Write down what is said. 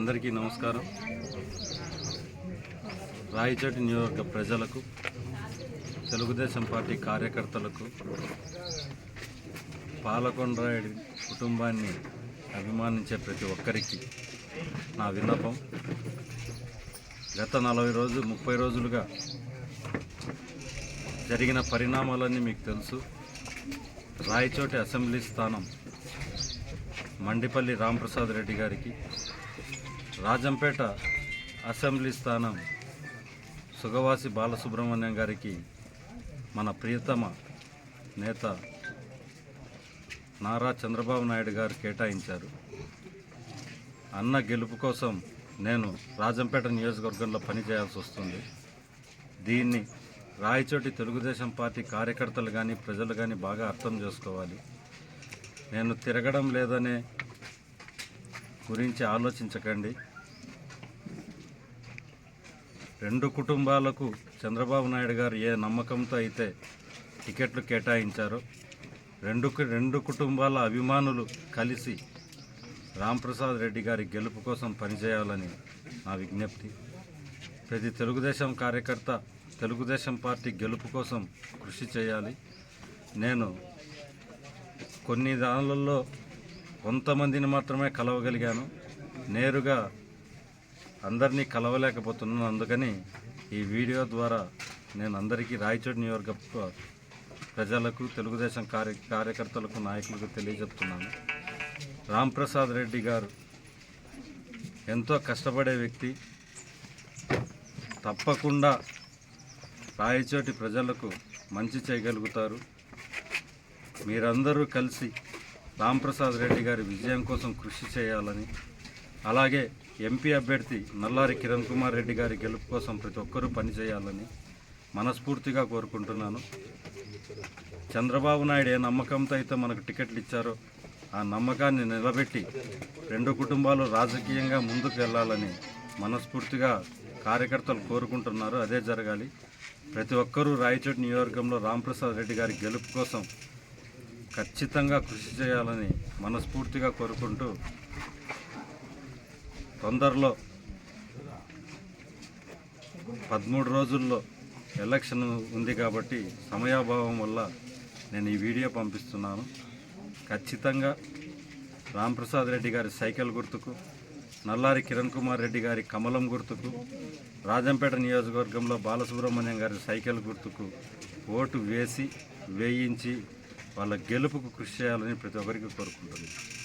అందరికీ నమస్కారం. రాయచోటి నియోజక ప్రజలకు తెలుగుదేశం పార్టీ కార్యకర్తలకు పాలకొండరాయుడి కుటుంబాన్ని అభిమానించే ప్రతి ఒక్కరికి నా విన్నపం. గత నలభై రోజులు ముప్పై రోజులుగా జరిగిన పరిణామాలన్నీ మీకు తెలుసు. రాయచోటి అసెంబ్లీ స్థానం మండిపల్లి రాంప్రసాద్ రెడ్డి గారికి రాజంపేట అసెంబ్లీ స్థానం సుగవాసి బాలసుబ్రహ్మణ్యం గారికి మన ప్రియతమ నేత నారా చంద్రబాబు నాయుడు గారు కేటాయించారు. అన్న గెలుపు కోసం నేను రాజంపేట నియోజకవర్గంలో పనిచేయాల్సి వస్తుంది. దీన్ని రాయచోటి తెలుగుదేశం పార్టీ కార్యకర్తలు కానీ ప్రజలు కానీ బాగా అర్థం చేసుకోవాలి. నేను తిరగడం లేదనే గురించి ఆలోచించకండి. రెండు కుటుంబాలకు చంద్రబాబు నాయుడు గారు ఏ నమ్మకంతో అయితే టికెట్లు కేటాయించారో రెండు రెండు కుటుంబాల అభిమానులు కలిసి రాంప్రసాద్ రెడ్డి గారి గెలుపు కోసం పనిచేయాలని నా విజ్ఞప్తి. ప్రతి తెలుగుదేశం కార్యకర్త తెలుగుదేశం పార్టీ గెలుపు కోసం కృషి చేయాలి. నేను కొన్ని దానులలో కొంతమందిని మాత్రమే కలవగలిగాను. నేరుగా అందరినీ కలవలేకపోతున్నాను. అందుకని ఈ వీడియో ద్వారా నేను అందరికీ రాయచోటి నియోజక ప్రజలకు తెలుగుదేశం కార్య కార్యకర్తలకు నాయకులకు తెలియజెప్తున్నాను. రాంప్రసాద్ రెడ్డి గారు ఎంతో కష్టపడే వ్యక్తి. తప్పకుండా రాయచోటి ప్రజలకు మంచి చేయగలుగుతారు. మీరందరూ కలిసి రాంప్రసాద్ రెడ్డి గారి విజయం కోసం కృషి చేయాలని అలాగే ఎంపీ అభ్యర్థి నల్లారి కిరణ్ కుమార్ రెడ్డి గారి గెలుపు కోసం ప్రతి ఒక్కరూ పనిచేయాలని మనస్ఫూర్తిగా కోరుకుంటున్నాను. చంద్రబాబు నాయుడు ఏ నమ్మకంతో అయితే మనకు టికెట్లు ఇచ్చారో ఆ నమ్మకాన్ని నిలబెట్టి రెండు కుటుంబాలు రాజకీయంగా ముందుకు వెళ్ళాలని మనస్ఫూర్తిగా కార్యకర్తలు కోరుకుంటున్నారు. అదే జరగాలి. ప్రతి ఒక్కరూ రాయచోటి నియోజకవర్గంలో రాంప్రసాద్ రెడ్డి గారి గెలుపు కోసం ఖచ్చితంగా కృషి చేయాలని మనస్ఫూర్తిగా కోరుకుంటూ తొందరలో పదమూడు రోజుల్లో ఎలక్షన్ ఉంది కాబట్టి సమయాభావం వల్ల నేను ఈ వీడియో పంపిస్తున్నాను. ఖచ్చితంగా రాంప్రసాద్ రెడ్డి గారి సైకిల్ గుర్తుకు నల్లారి కిరణ్ కుమార్ రెడ్డి గారి కమలం గుర్తుకు రాజంపేట నియోజకవర్గంలో బాలసుబ్రహ్మణ్యం గారి సైకిల్ గుర్తుకు ఓటు వేసి వేయించి వాళ్ళ గెలుపుకు కృషి చేయాలని ప్రతి ఒక్కరికి కోరుకుంటున్నాను.